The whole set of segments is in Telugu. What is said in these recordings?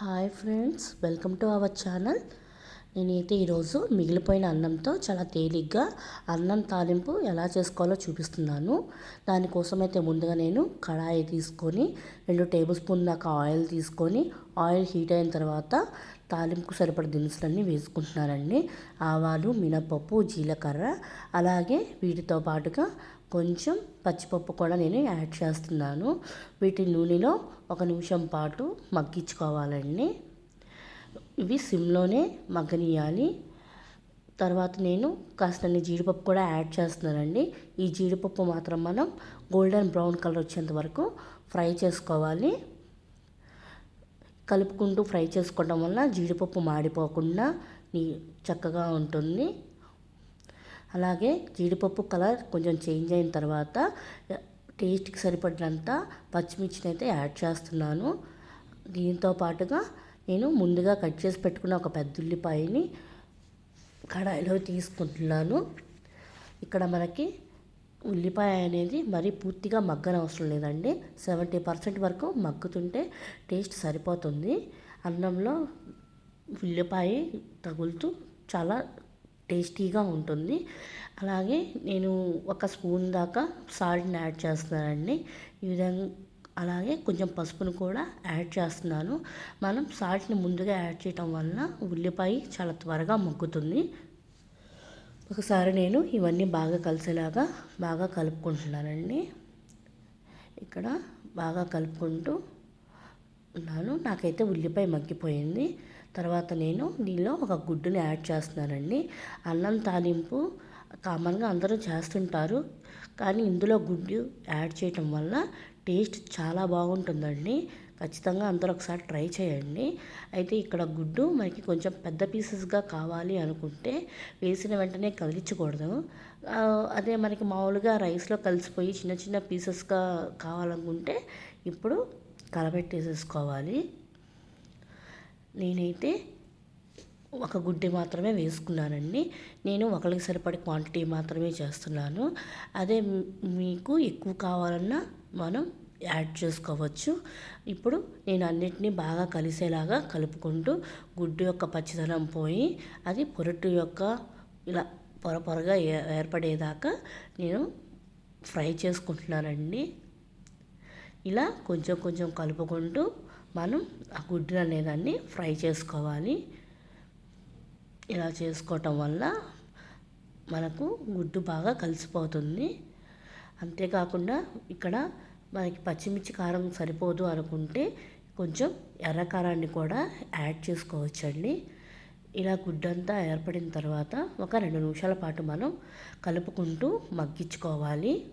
Hi friends welcome to our channel నేనైతే ఈరోజు మిగిలిపోయిన అన్నంతో చాలా తేలిగ్గా అన్నం తాలింపు ఎలా చేసుకోవాలో చూపిస్తున్నాను. దానికోసం అయితే ముందుగా నేను కడాయి తీసుకొని రెండు టేబుల్ స్పూన్ దాకా ఆయిల్ తీసుకొని ఆయిల్ హీట్ అయిన తర్వాత తాలింపుకు సరిపడ దినుసులన్నీ వేసుకుంటున్నానండి. ఆవాలు మినపప్పు జీలకర్ర అలాగే వీటితో పాటుగా కొంచెం పచ్చిపప్పు కూడా నేను యాడ్ చేస్తున్నాను. వీటి నూనెలో ఒక నిమిషం పాటు మగ్గించుకోవాలండి. ఇవి సిమ్లోనే మగ్గనియాలి. తర్వాత నేను కాస్త జీడిపప్పు కూడా యాడ్ చేస్తున్నానండి. ఈ జీడిపప్పు మాత్రం మనం గోల్డెన్ బ్రౌన్ కలర్ వచ్చేంత వరకు ఫ్రై చేసుకోవాలి. కలుపుకుంటూ ఫ్రై చేసుకోవడం వల్ల జీడిపప్పు మాడిపోకుండా చక్కగా ఉంటుంది. అలాగే జీడిపప్పు కలర్ కొంచెం చేంజ్ అయిన తర్వాత టేస్ట్కి సరిపడినంత పచ్చిమిర్చిని అయితే యాడ్ చేస్తున్నాను. దీంతో పాటుగా నేను ముందుగా కట్ చేసి పెట్టుకున్న ఒక పెద్ద ఉల్లిపాయని కడాయిలో తీసుకుంటున్నాను. ఇక్కడ మనకి ఉల్లిపాయ అనేది మరీ పూర్తిగా మగ్గనవసరం లేదండి. సెవెంటీ పర్సెంట్ వరకు మగ్గుతుంటే టేస్ట్ సరిపోతుంది. అన్నంలో ఉల్లిపాయ తగులుతూ చాలా టేస్టీగా ఉంటుంది. అలాగే నేను ఒక స్పూన్ దాకా సాల్ట్ని యాడ్ చేస్తున్నానండి. ఈ విధంగా అలాగే కొంచెం పసుపును కూడా యాడ్ చేస్తున్నాను. మనం సాల్ట్ని ముందుగా యాడ్ చేయటం వలన ఉల్లిపాయ చాలా త్వరగా మగ్గుతుంది. ఒకసారి నేను ఇవన్నీ బాగా కలిసేలాగా బాగా కలుపుకుంటున్నానండి. ఇక్కడ బాగా కలుపుకుంటూ ఉన్నాను. నాకైతే ఉల్లిపాయ మగ్గిపోయింది. తర్వాత నేను దీనిలో ఒక గుడ్డుని యాడ్ చేస్తున్నానండి. అన్నం తాలింపు కామన్గా అందరూ చేస్తుంటారు. కానీ ఇందులో గుడ్డు యాడ్ చేయటం వల్ల టేస్ట్ చాలా బాగుంటుందండి. ఖచ్చితంగా అందరూ ఒకసారి ట్రై చేయండి. అయితే ఇక్కడ గుడ్డు మనకి కొంచెం పెద్ద పీసెస్గా కావాలి అనుకుంటే వేసిన వెంటనే కదిలించకూడదు. అదే మనకి మామూలుగా రైస్లో కలిసిపోయి చిన్న చిన్న పీసెస్గా కావాలనుకుంటే ఇప్పుడు కలబెట్టేసేసుకోవాలి. నేనైతే ఒక గుడ్డి మాత్రమే వేసుకున్నానండి. నేను ఒకరికి సరిపడే క్వాంటిటీ మాత్రమే చేస్తున్నాను. అదే మీకు ఎక్కువ కావాలన్నా మనం యాడ్ చేసుకోవచ్చు. ఇప్పుడు నేను అన్నిటినీ బాగా కలిసేలాగా కలుపుకుంటూ గుడ్డు యొక్క పచ్చిదనం పోయి అది పొరటు యొక్క ఇలా పొర పొరగా ఏర్పడేదాకా నేను ఫ్రై చేసుకుంటున్నానండి. ఇలా కొంచెం కొంచెం కలుపుకుంటూ మనం ఆ గుడ్డు అనేదాన్ని ఫ్రై చేసుకోవాలి. ఇలా చేసుకోవటం వల్ల మనకు గుడ్డు బాగా కలిసిపోతుంది. అంతేకాకుండా ఇక్కడ మనకి పచ్చిమిర్చి కారం సరిపోదు అనుకుంటే కొంచెం ఎర్ర కారాన్ని కూడా యాడ్ చేసుకోవచ్చండి. ఇలా గుడ్డంతా ఏర్పడిన తర్వాత ఒక రెండు నిమిషాల పాటు మనం కలుపుకుంటూ మగ్గించుకోవాలి.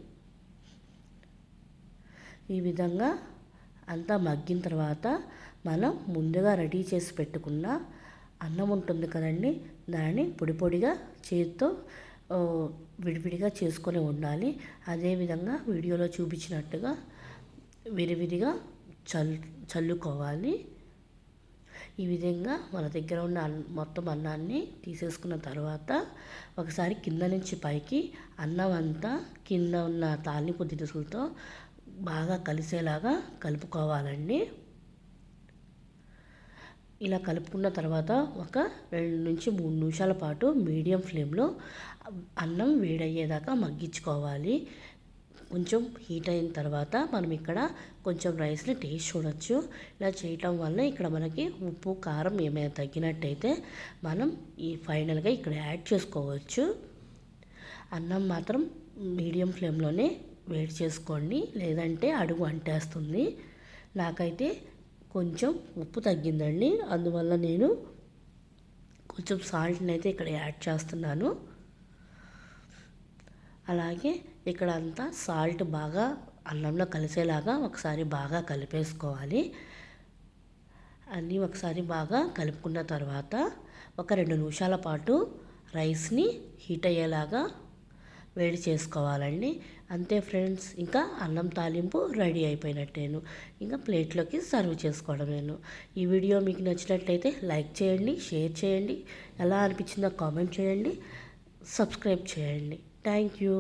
ఈ విధంగా అంతా మగ్గిన తర్వాత మనం ముందుగా రెడీ చేసి పెట్టుకున్న అన్నం ఉంటుంది కదండి దాన్ని పొడి పొడిగా చేతితో విడివిడిగా చేసుకొని ఉండాలి. అదేవిధంగా వీడియోలో చూపించినట్టుగా విరివిరిగా చల్ చల్లుకోవాలి. ఈ విధంగా మన దగ్గర ఉన్న మొత్తం అన్నాన్ని తీసేసుకున్న తర్వాత ఒకసారి కింద నుంచి పైకి అన్నం అంతా కింద ఉన్న తాలింపు దినుసులతో బాగా కలిసేలాగా కలుపుకోవాలండి. ఇలా కలుపుకున్న తర్వాత ఒక రెండు నుంచి మూడు నిమిషాల పాటు మీడియం ఫ్లేమ్లో అన్నం వేడయ్యేదాకా మగ్గించుకోవాలి. కొంచెం హీట్ అయిన తర్వాత మనం ఇక్కడ కొంచెం రైస్ని టేస్ట్ చూడొచ్చు. ఇలా చేయటం వల్ల ఇక్కడ మనకి ఉప్పు కారం ఏమైనా తగ్గినట్టయితే మనం ఈ ఫైనల్గా ఇక్కడ యాడ్ చేసుకోవచ్చు. అన్నం మాత్రం మీడియం ఫ్లేమ్లోనే వేడి చేసుకోండి. లేదంటే అడుగు అంటేస్తుంది. నాకైతే కొంచెం ఉప్పు తగ్గిందండి. అందువల్ల నేను కొంచెం సాల్ట్ని అయితే ఇక్కడ యాడ్ చేస్తున్నాను. అలాగే ఇక్కడ అంతా సాల్ట్ బాగా అన్నంలో కలిసేలాగా ఒకసారి బాగా కలిపేసుకోవాలి. అన్నీ ఒకసారి బాగా కలుపుకున్న తర్వాత ఒక రెండు నిమిషాల పాటు రైస్ని హీట్ అయ్యేలాగా వేడి చేసుకోవాలండి. అంతే ఫ్రెండ్స్ ఇంకా అన్నం తాలింపు రెడీ అయిపోయినట్టేను. ఇంకా ప్లేట్లోకి సర్వ్ చేసుకోవడం నేను ఈ వీడియో మీకు నచ్చినట్లయితే లైక్ చేయండి షేర్ చేయండి. ఎలా అనిపించిందో కామెంట్ చేయండి సబ్స్క్రైబ్ చేయండి. Thank you.